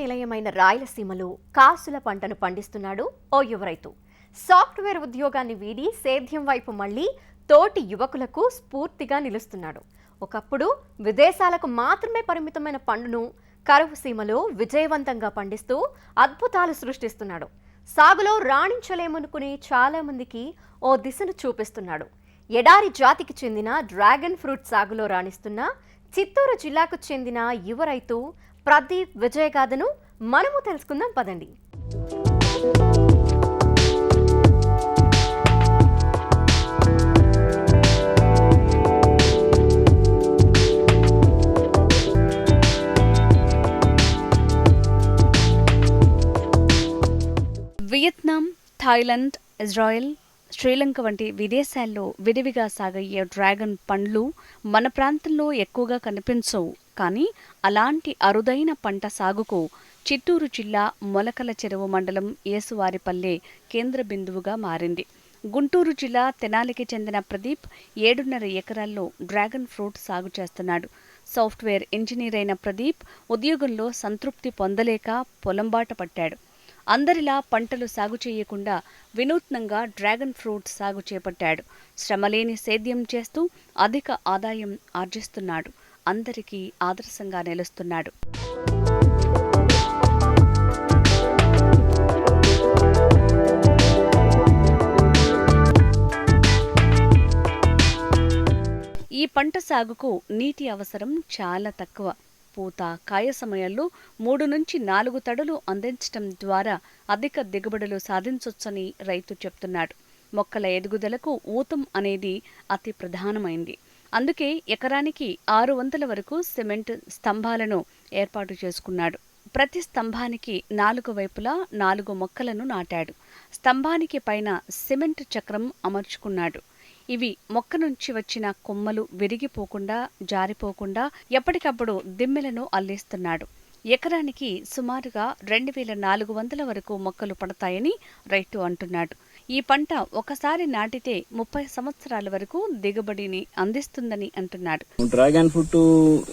నిలయమైన రాయలసీమలో కాసుల పంటను పండిస్తున్నాడు ఓ యువ రైతు సాఫ్ట్వేర్ ఉద్యోగాన్ని వీడి సేద్యం వైపు మళ్ళీ తోటి యువకులకు స్ఫూర్తిగా నిలుస్తున్నాడు. ఒకప్పుడు విదేశాలకు మాత్రమే పరిమితమైన పండును కరువు సీమలో విజయవంతంగా పండిస్తూ అద్భుతాలు సృష్టిస్తున్నాడు. సాగులో రాణించలేమనుకునే చాలా మందికి ఓ దిశను చూపిస్తున్నాడు. ఎడారి జాతికి చెందిన డ్రాగన్ ఫ్రూట్ సాగులో రాణిస్తున్న చిత్తూరు జిల్లాకు చెందిన యువ రైతు ప్రదీప్ విజయగాథను మనము తెలుసుకుందాం పదండి. వియత్నాం థాయిలాండ్ ఇజ్రాయెల్ శ్రీలంక వంటి విదేశాల్లో విడివిగా సాగయ్యే డ్రాగన్ పండ్లు మన ప్రాంతంలో ఎక్కువగా కనిపించవు. కానీ అలాంటి అరుదైన పంట సాగుకు చిత్తూరు జిల్లా మొలకల చెరువు మండలం ఏసువారిపల్లె కేంద్ర బిందువుగా మారింది. గుంటూరు జిల్లా తెనాలికి చెందిన ప్రదీప్ ఏడున్నర ఎకరాల్లో డ్రాగన్ ఫ్రూట్ సాగు చేస్తున్నాడు. సాఫ్ట్వేర్ ఇంజనీర్ అయిన ప్రదీప్ ఉద్యోగంలో సంతృప్తి పొందలేక పొలంబాట పట్టాడు. అందరిలా పంటలు సాగు చేయకుండా వినూత్నంగా డ్రాగన్ ఫ్రూట్ సాగు చేపట్టాడు. శ్రమలేని సేద్యం చేస్తూ అధిక ఆదాయం ఆర్జిస్తున్నాడు. అందరికీ ఆదర్శంగా నిలుస్తున్నాడు. ఈ పంట సాగుకు నీటి అవసరం చాలా తక్కువ. పూత కాయ సమయాల్లో మూడు నుంచి నాలుగు తడులు అందించటం ద్వారా అధిక దిగుబడులు సాధించొచ్చని రైతు చెప్తున్నాడు. మొక్కల ఎదుగుదలకు ఊతం అనేది అతి ప్రధానమైంది. అందుకే ఎకరానికి ఆరు వందల వరకు సిమెంట్ స్తంభాలను ఏర్పాటు చేసుకున్నాడు. ప్రతి స్తంభానికి నాలుగు వైపులా నాలుగు మొక్కలను నాటాడు. స్తంభానికి పైన సిమెంట్ చక్రం అమర్చుకున్నాడు. ఇవి మొక్క నుంచి వచ్చిన కొమ్మలు విరిగిపోకుండా జారిపోకుండా ఎప్పటికప్పుడు దిమ్మెలను అల్లేస్తున్నాడు. ఎకరానికి సుమారుగా రెండు వేల నాలుగు వందల వరకు మొక్కలు పడతాయని రైతు అంటున్నాడు. ఈ పంట ఒకసారి నాటితే ముప్పై సంవత్సరాల వరకు దిగుబడిని అందిస్తుందని అంటున్నాడు. డ్రాగన్ ఫ్రూట్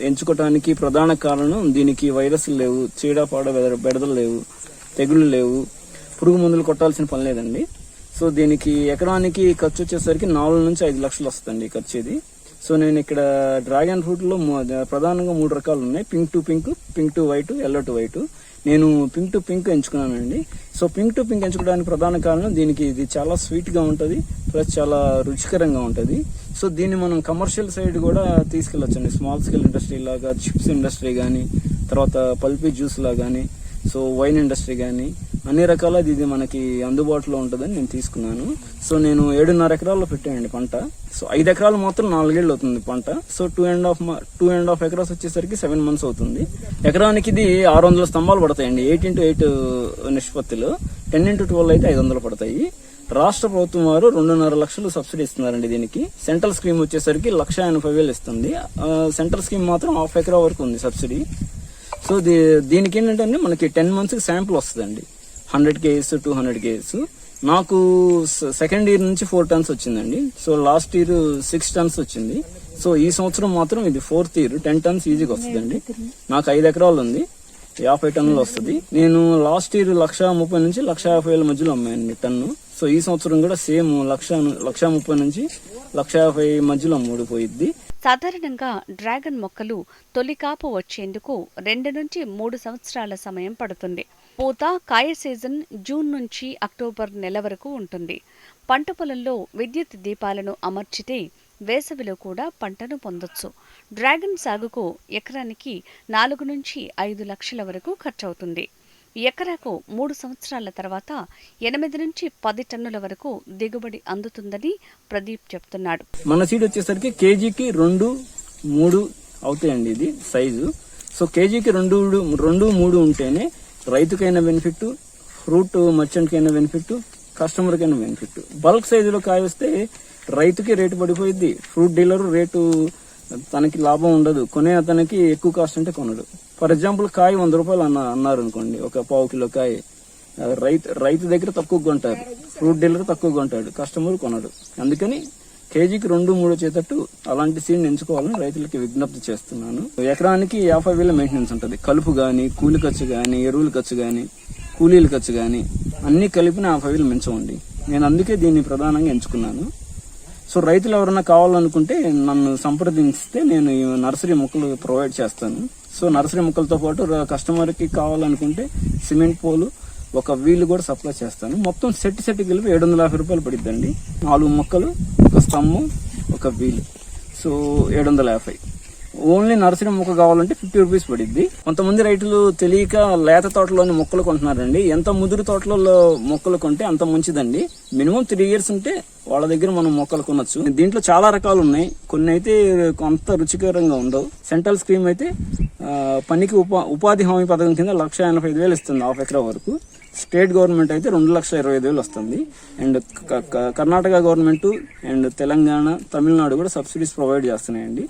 ఎంచుకోవడానికి ప్రధాన కారణం దీనికి వైరస్లు లేవు చీడపాడ బెడదలు లేవు తెగుళ్ళు లేవు పురుగు మందులు కొట్టాల్సిన పని లేదండి. సో దీనికి ఎకరానికి ఖర్చు వచ్చేసరికి నాలుగు నుంచి ఐదు లక్షలు వస్తుంది ఖర్చు ఇది. సో నేను ఇక్కడ డ్రాగన్ ఫ్రూట్లో ప్రధానంగా మూడు రకాలు ఉన్నాయి. Pink to pink pink to white yellow to white. నేను పింక్ టు పింక్ ఎంచుకున్నానండి. సో పింక్ టు పింక్ ఎంచుకోవడానికి ప్రధాన కారణం దీనికి ఇది చాలా స్వీట్గా ప్లస్ చాలా రుచికరంగా ఉంటుంది. సో దీన్ని మనం కమర్షియల్ సైడ్ కూడా తీసుకెళ్ళొచ్చండి. స్మాల్ స్కేల్ ఇండస్ట్రీ లాగా చిప్స్ ఇండస్ట్రీ కానీ తర్వాత పల్పీ జ్యూస్ లా కానీ సో వైన్ ఇండస్ట్రీ కానీ అన్ని రకాల ఇది మనకి అందుబాటులో ఉంటుందని నేను తీసుకున్నాను. సో నేను ఏడున్నర ఎకరాల్లో పెట్టానండి పంట. సో ఐదు ఎకరాలు మాత్రం నాలుగేళ్ళు అవుతుంది పంట. So two and half two and half acres వచ్చేసరికి సెవెన్ మంత్స్ అవుతుంది. ఎకరానికి ఇది ఆరు వందల స్తంభాలు పడతాయండి. ఎయిట్ ఇంటూ ఎయిట్ నిష్పత్తిలో. టెన్ ఇంటూ ట్వెల్వ్ అయితే ఐదు వందలు పడతాయి. రాష్ట్ర ప్రభుత్వం వారు రెండున్నర లక్షలు సబ్సిడీ ఇస్తున్నారండి దీనికి. సెంట్రల్ స్కీమ్ వచ్చేసరికి లక్ష ఎనభై వేలు ఇస్తుంది. సెంట్రల్ స్కీమ్ మాత్రం హాఫ్ ఎకరా వరకు ఉంది సబ్సిడీ. సో దీ- దీనికి ఏంటంటే మనకి టెన్ మంత్స్కి శాంపుల్ వస్తుందండి. Hundred KGs two hundred KGs నాకు సెకండ్ ఇయర్ నుంచి ఫోర్ టన్స్ వచ్చిందండి. So last year six tons వచ్చింది. సో ఈ సంవత్సరం మాత్రం ఇది ఫోర్త్ ఇయర్ టెన్ టన్స్ ఈజీగా వస్తుందండి. నాకు ఐదు ఎకరాలు ఉంది. యాభై టన్నులు వస్తుంది. నేను లాస్ట్ ఇయర్ లక్ష ముప్పై నుంచి లక్ష యాభై వేల మధ్యలో అమ్మాయండి టన్ను. సో ఈ సంవత్సరం కూడా సేమ్ లక్ష లక్ష ముప్పై నుంచి లక్ష యాభై మధ్యలో అమ్ముడిపోయిద్ది సాధారణంగా డ్రాగన్ మొక్కలు తొలి కాపు వచ్చేందుకు రెండు నుంచి మూడు సంవత్సరాల సమయం పడుతుంది. పూత కాయ సీజన్ జూన్ నుంచి అక్టోబర్ నెల వరకు ఉంటుంది. పంట పొలంలో విద్యుత్ దీపాలను అమర్చితే వేసవిలో కూడా పంటను పొందొచ్చు. డ్రాగన్ సాగుకు ఎకరానికి నాలుగు నుంచి ఐదు లక్షల వరకు ఖర్చవుతుంది. ఎకరాకు మూడు సంవత్సరాల తర్వాత ఎనిమిది నుంచి పది టన్నుల వరకు దిగుబడి అందుతుందని ప్రదీప్ చెప్తున్నాడు. మన సీడ్ వచ్చేసరికి కేజీకి రెండు మూడు అవుతాయండి ఇది సైజు. సో కేజీకి రెండు రెండు మూడు ఉంటేనే రైతుకైనా బెనిఫిట్ ఫ్రూట్ మర్చెంట్కైనా బెనిఫిట్ కస్టమర్కైనా బెనిఫిట్. బల్క్ సైజులో కాయ వస్తే రైతుకి రేటు పడిపోయింది ఫ్రూట్ డీలర్ రేటు తనకి లాభం ఉండదు. కొనే అతనికి ఎక్కువ కాస్ట్ అంటే కొనడు. ఫర్ ఎగ్జాంపుల్ కాయ వంద రూపాయలు అన్న అన్నారు అనుకోండి ఒక పావు కిలో కాయ. రైతు రైతు దగ్గర తక్కువ కొంటారు. ఫ్రూట్ డీలర్ తక్కువ కొంటాడు. కస్టమర్ కొనడు. అందుకని కేజీకి రెండు మూడు వచ్చేటట్టు అలాంటి సీడ్ ఎంచుకోవాలని రైతులకి విజ్ఞప్తి చేస్తున్నాను. ఎకరానికి యాభై వేల మెయింటెనెన్స్ ఉంటుంది. కలుపు కానీ కూలి ఖర్చు కానీ ఎరువుల ఖర్చు కానీ కూలీల ఖర్చు కానీ అన్ని కలిపిన యాభై వేలు మించవండి. నేను అందుకే దీన్ని ప్రధానంగా ఎంచుకున్నాను. సో రైతులు ఎవరైనా కావాలనుకుంటే నన్ను సంప్రదిస్తే నేను నర్సరీ మొక్కలు ప్రొవైడ్ చేస్తాను. సో నర్సరీ మొక్కలతో పాటు కస్టమర్కి కావాలనుకుంటే సిమెంట్ పోలు ఒక వీలు కూడా సప్లై చేస్తాను. మొత్తం సెట్ సెట్ కలిపి ఏడు వందల యాభై రూపాయలు పడిద్దండి. నాలుగు మొక్కలు ఒక స్తంభం ఒక వీలు. సో ఏడు వందల యాభై. ఓన్లీ నర్సరీ మొక్క కావాలంటే ఫిఫ్టీ రూపీస్ పడిద్ది. కొంతమంది రైతులు తెలియక లేత తోటలోని మొక్కలు కొంటున్నారండి. ఎంత ముదురు తోటలలో మొక్కలు కొంటే అంత మంచిదండి. మినిమం త్రీ ఇయర్స్ ఉంటే వాళ్ళ దగ్గర మనం మొక్కలు కొనొచ్చు. దీంట్లో చాలా రకాలు ఉన్నాయి. కొన్ని అయితే కొంత రుచికరంగా ఉండవు. సెంట్రల్ స్కీమ్ అయితే పనికి ఉపా ఉపాధి హామీ పథకం కింద లక్ష ఎనభై ఐదు వేలు ఇస్తుంది హాఫ్ ఎకరా వరకు. స్టేట్ గవర్నమెంట్ అయితే రెండు లక్షల ఇరవై ఐదు వేలు వస్తుంది. అండ్ క- కర్ణాటక గవర్నమెంట్ అండ్ తెలంగాణ తమిళనాడు కూడా సబ్సిడీస్ ప్రొవైడ్ చేస్తున్నాయండి.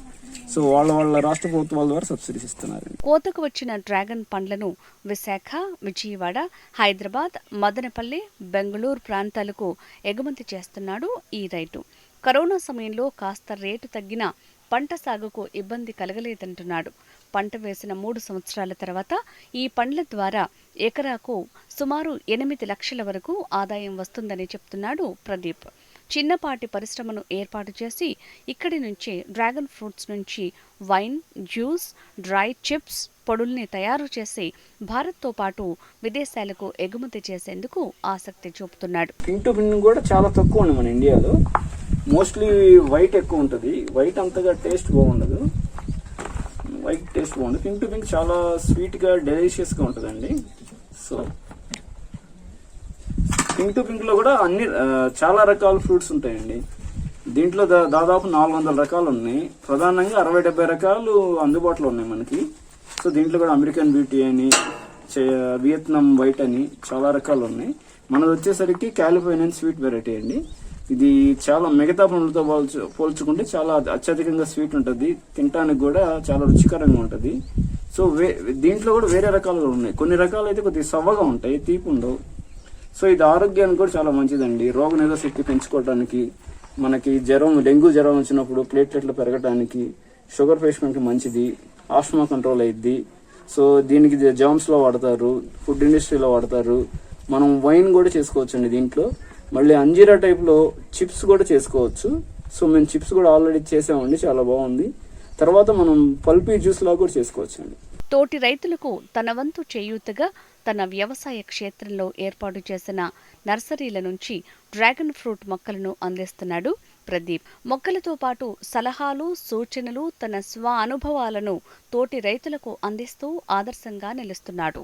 సో వాళ్ళ వాళ్ళ రాష్ట్ర ప్రభుత్వాల ద్వారా సబ్సిడీస్ ఇస్తున్నారు. కోతకు వచ్చిన డ్రాగన్ పండ్లను విశాఖ విజయవాడ హైదరాబాద్ మదనపల్లి బెంగళూరు ప్రాంతాలకు ఎగుమతి చేస్తున్నాడు ఈ రైతు. కరోనా సమయంలో కాస్త రేటు తగ్గిన పంట సాగుకు ఇబ్బంది కలగలేదంటున్నాడు. పంట వేసిన మూడు సంవత్సరాల తర్వాత ఈ పండ్ల ద్వారా ఎకరాకు సుమారు ఎనిమిది లక్షల వరకు ఆదాయం వస్తుందని చెప్తున్నాడు ప్రదీప్. చిన్నపాటి పరిశ్రమను ఏర్పాటు చేసి ఇక్కడి నుంచే డ్రాగన్ ఫ్రూట్స్ నుంచి వైన్ జ్యూస్ డ్రై చిప్స్ పొడుల్ని తయారు చేసి భారత్తో పాటు విదేశాలకు ఎగుమతి చేసేందుకు ఆసక్తి చూపుతున్నాడు. పింటు టు కూడా చాలా తక్కువ ఉంది మన ఇండియాలో. మోస్ట్లీ వైట్ ఎక్కువ ఉంటుంది. వైట్ అంతగా టేస్ట్ బాగుండదు. వైట్ టేస్ట్ బాగుంటుంది పింక్ టు పింక్ చాలా స్వీట్గా డెలిషియస్గా ఉంటుందండి. సో పింక్ టు పింక్లో కూడా అన్ని చాలా రకాల ఫ్రూట్స్ ఉంటాయండి. దీంట్లో దా- దాదాపు నాలుగు వందల రకాలు ఉన్నాయి. ప్రధానంగా అరవై డెబ్బై రకాలు అందుబాటులో ఉన్నాయి మనకి. సో దీంట్లో కూడా అమెరికన్ బ్యూటీ అని చే- వియత్నాం వైట్ అని చాలా రకాలు ఉన్నాయి. మనది వచ్చేసరికి క్యాలిఫోర్నియన్ స్వీట్ వెరైటీ అండి. ఇది చాలా మిగతా పండ్లతో పోల్చు పోల్చుకుంటే చాలా అత్యధికంగా స్వీట్ ఉంటుంది. తినడానికి కూడా చాలా రుచికరంగా ఉంటుంది. సో వే దీంట్లో కూడా వేరే రకాలు ఉన్నాయి. కొన్ని రకాలు అయితే కొద్దిగా సవ్వగా ఉంటాయి తీపి ఉండవు సో ఇది ఆరోగ్యానికి కూడా చాలా మంచిదండి. రోగ శక్తి పెంచుకోవడానికి మనకి జ్వరం డెంగ్యూ జ్వరం వచ్చినప్పుడు ప్లేట్లెట్లు పెరగడానికి షుగర్ పేషెంట్కి మంచిది ఆస్మా కంట్రోల్ అయ్యిద్ది సో దీనికి జామ్స్లో వాడతారు ఫుడ్ ఇండస్ట్రీలో వాడతారు. మనం వైన్ కూడా చేసుకోవచ్చండి దీంట్లో. మళ్ళీ అంజీరా టైప్లో చిప్స్ కూడా చేసుకోవచ్చు. సో మేము చిప్స్ కూడా ఆల్రెడీ చేసామండి చాలా బాగుంది. తర్వాత మనం పల్పీ జ్యూస్ లాగా కూడా చేసుకోవచ్చండి. తోటి రైతులకు తన వంతు చేయూతగా తన వ్యవసాయ క్షేత్రంలో ఏర్పాటు చేసిన నర్సరీల నుంచి డ్రాగన్ ఫ్రూట్ మొక్కలను అందిస్తున్నాడు ప్రదీప్. మొక్కలతో పాటు సలహాలు సూచనలు తన స్వ అనుభవాలను తోటి రైతులకు అందిస్తూ ఆదర్శంగా నిలుస్తున్నాడు.